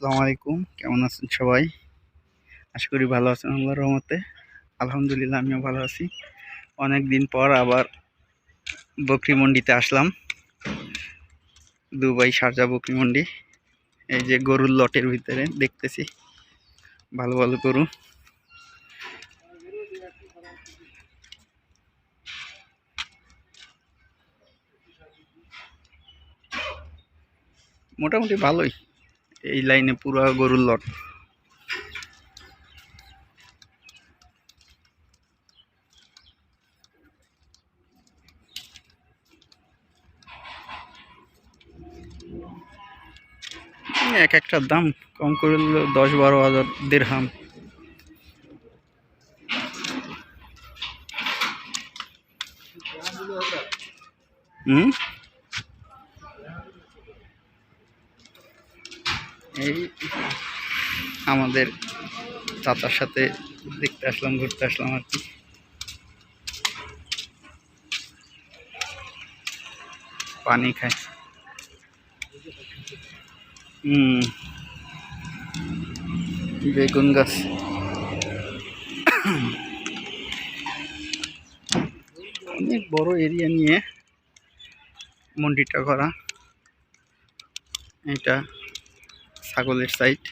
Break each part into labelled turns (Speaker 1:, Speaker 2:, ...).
Speaker 1: আসসালামু আলাইকুম। কেমন আছেন সবাই? আশা করি ভালো আছেন আল্লাহর রহমতে। আলহামদুলিল্লাহ, আমিও ভালো আছি। অনেক দিন পর আবার বকরি মন্ডিতে আসলাম। দুবাই সারজা বকরি মন্ডি। এই যে গরুর লটের ভিতরে দেখতেছি। ভালো ভালো গরু। মোটামুটি ভালোই। এই লাইনে পুরো গরুর লট। এক একটার দাম কম করে দশ বারো হাজার দেড়হাম। হুম? এই আমাদের চাচার সাথে দেখতে আসলাম, ঘুরতে আসলাম আর কি। পানি খায় হুম। বেগুন গাছ। অনেক বড় এরিয়া নিয়ে মন্ডিটা করা এটা ছাগলের সাইড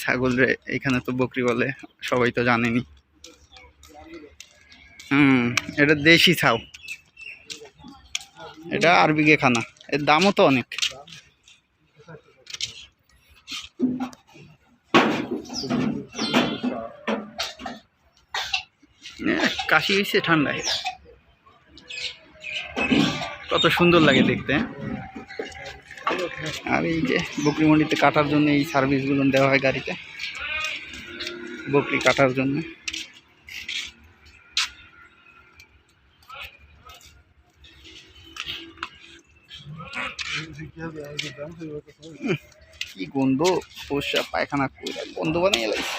Speaker 1: ছাগলের এখানে তো বকরি বলে, সবাই তো জানেনি। হুম, এটা দেশি ছাও। এটা আরবিগে খানা। এর দামও তো অনেক। কাশি হয়েছে ঠান্ডায় কত সুন্দর লাগে দেখতে? আর এই যে বকরি মন্ডিতে কাটার জন্য এই সার্ভিসগুলো দেওয়া হয় গাড়িতে। বকরি কাটার জন্য। কি গন্ধ? পোষা পায়খানা কইরা গন্ধ বানিয়ে লাগছে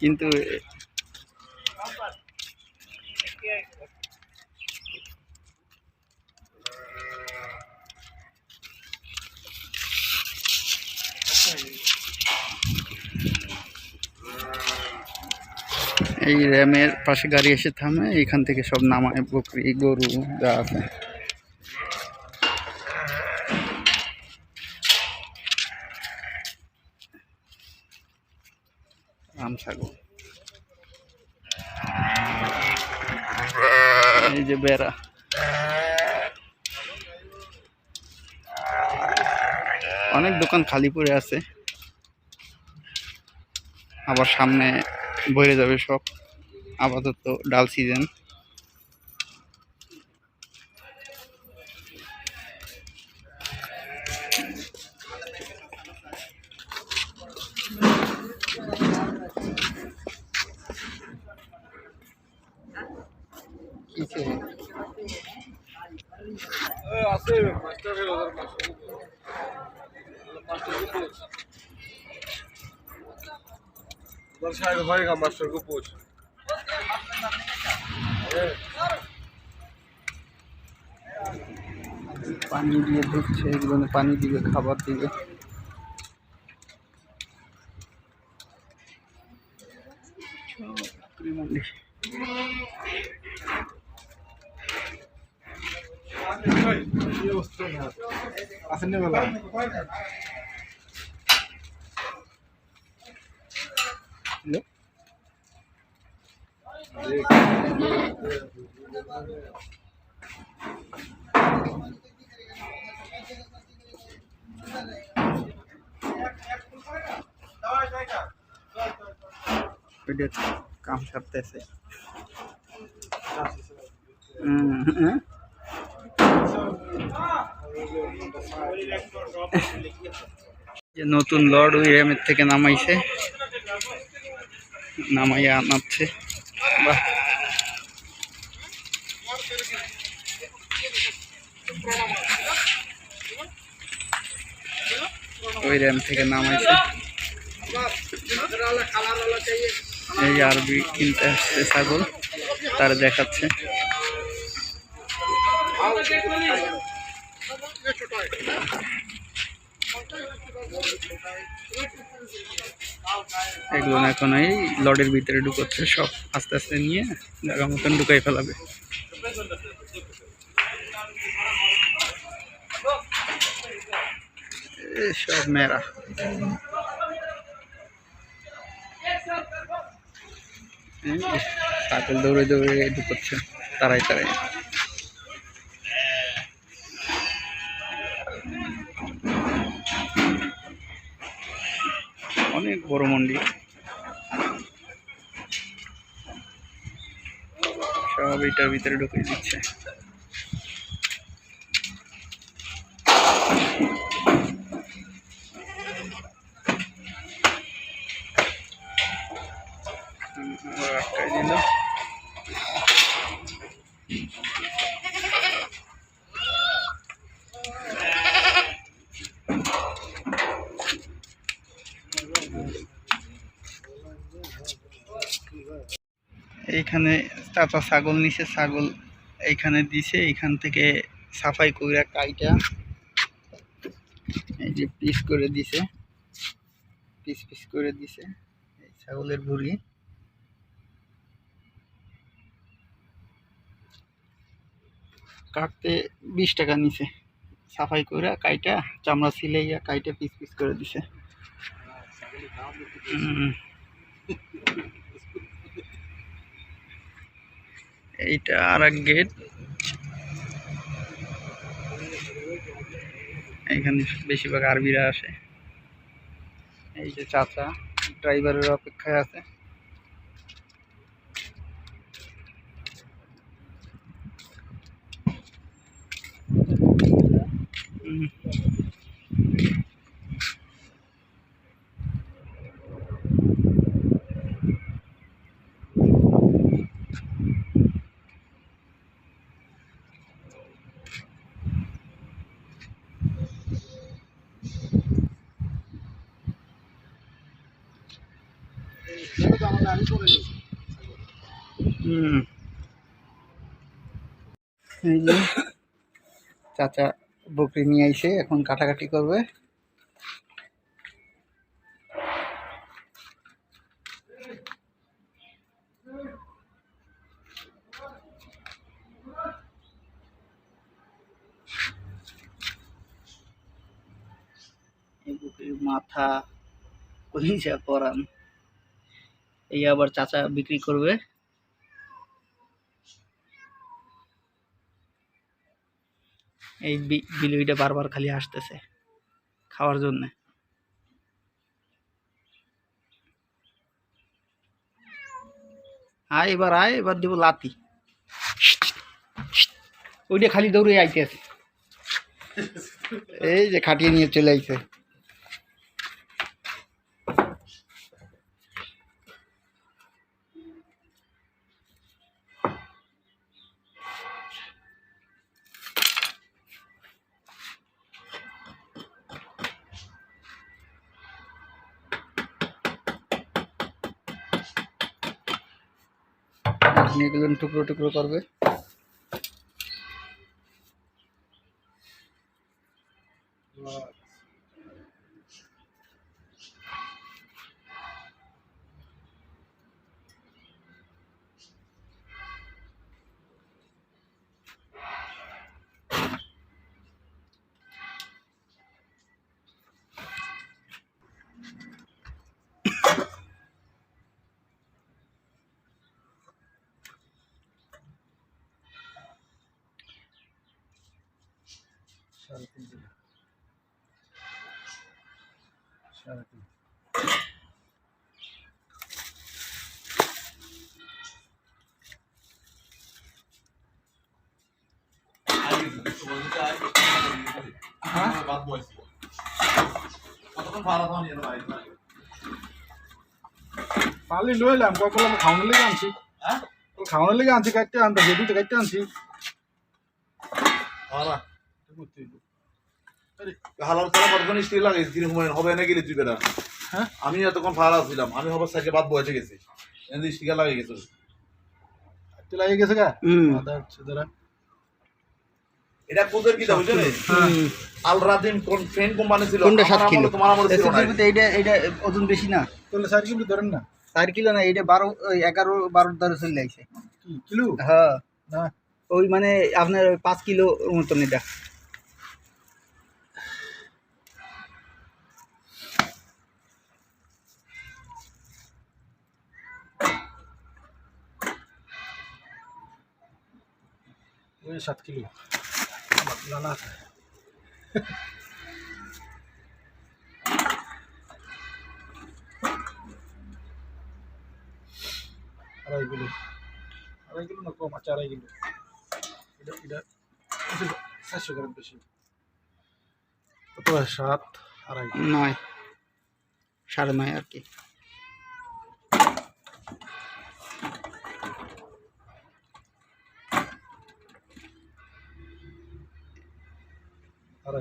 Speaker 1: কিন্তু এই র্যামের পাশে গাড়ি এসে থামে, এখান থেকে সব নামায়, বকরি, গরু যা আছে রাম ছাগল এই যে বেড়া। অনেক দোকান খালি পড়ে আছে। আবার সামনে বইরে যাবে সব। আপাতত dull season.
Speaker 2: Sabe vai gamar sorgo poço.
Speaker 1: পানি দিয়ে ধুচ্ছে এগুলো পানি দিবে খাবার দিবে। আসেন বেলা?
Speaker 2: আসেননি বলা
Speaker 1: কাম? যে নতুন লর্ড উইলিয়ামের থেকে নামাইছে। নামাইয়া আনাচ্ছে। বাহ। ওই র্যাম থেকে নামাইছে। এই আরবি কিনতে আসছে ছাগল তার দেখাচ্ছে। এগুলো এখন এই লডের ভিতরে ঢুকচ্ছে, সব আস্তে আস্তে নিয়ে জায়গা মতন ঢুকাই ফেলাবে। সব মেয়েরা। এই ছাগল দৌড়ে দৌড়ে ঢুকচ্ছে তারাই তারাই অনেক বড় মন্দির সব এটার ভিতরে ঢুকিয়ে দিচ্ছে। আটকাই দিল। এইখানে চাচা ছাগল নিছে, ছাগল এইখানে দিছে, এইখান থেকে সাফাই কইরা কাইটা এই যে পিস করে দিছে, পিস পিস করে দিছে এই ছাগলের ভুড়ি। কাটতে বিশ টাকা নিছে, সাফাই কইরা কাইটা, চামড়া সিলাইয়া কাইটা পিস পিস করে দিছে হুম। এইটা আর এক গেট এখানে বেশিরভাগ আরবিরা আসে। এই যে চাচা ড্রাইভারের অপেক্ষায় আছে হুম। হুম এই যে চাচা বকরি নিয়ে আইছে এখন কাটাকাটি করবে। মাথা কলিজা পরান। এই আবার চাচা বিক্রি করবে। এই বিলুইটা বারবার খালি আসতেছে খাওয়ার জন্য। আয় এবার আয় এবার দিব লাতি। ওইটা খালি দৌড়ে আইতে আছে। এই যে খাটিয়ে নিয়ে চলে আইছে। এগুলো টুকরো টুকরো করবে।
Speaker 2: পালি লইলাম কখন আমি খাওয়ানোর লেগে আনছি? ও খাওয়ানোর লেগে আনছি কাটতে আনতে যে দুটো কাটতে আনছি।
Speaker 3: হালাল ছাড়া কতক্ষণ স্ত্রী লাগে? স্ত্রী হুমায়ুন হবে না গেলে তুই বেটা
Speaker 2: হ্যাঁ?
Speaker 3: আমি এতক্ষণ ছিলাম আমি হবার সাইকে বাদ বসে গেছি। এনে লাগিয়ে গেছে।
Speaker 2: তুই লাগিয়ে গেছে গা?
Speaker 3: এটা কোদের কি দাও
Speaker 1: হুম।
Speaker 3: আল রাদিন কোন ফ্রেন্ড কোম্পানি ছিল?
Speaker 1: কোনটা সাত কিলো?
Speaker 3: তোমার আমলে ছিল না
Speaker 1: এইটা এইটা ওজন বেশি না।
Speaker 2: তাহলে কিলো ধরেন না।
Speaker 1: চার কিলো না এইটা বারো ওই এগারো বারো ধরে চলে আইছে।
Speaker 2: কিলো?
Speaker 1: হ্যাঁ।
Speaker 2: না।
Speaker 1: ওই মানে আপনার ওই পাঁচ কিলো মতন এটা।
Speaker 2: ওই সাত কিলো আমার নানা আছে আড়াই কিলো আড়াই কিলো না কম আছে আড়াই কিলো এটা এটা চারশো গ্রাম বেশি কত হয়? সাত আড়াই
Speaker 1: নয় সাড়ে নয় আর কি
Speaker 2: হলো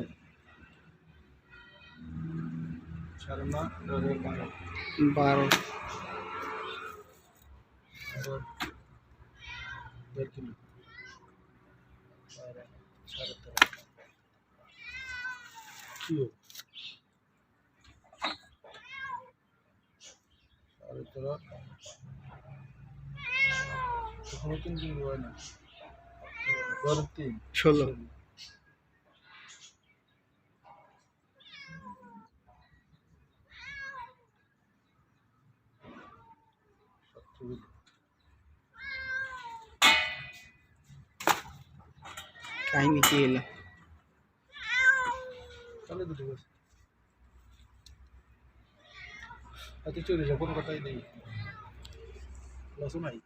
Speaker 2: বারো।
Speaker 1: বারো।
Speaker 2: বারো দেড় কিলো। সাড়ে তেরো। কি সাড়ে তেরো। কখনো তিন হয় না। বারো তিন।
Speaker 1: ষোলো।
Speaker 2: সতেরো কিলো
Speaker 1: কাহিনি কি এলো
Speaker 2: তাহলে তো ঠিক আছে এত চলে যা কোনো কথাই নেই লসও নাই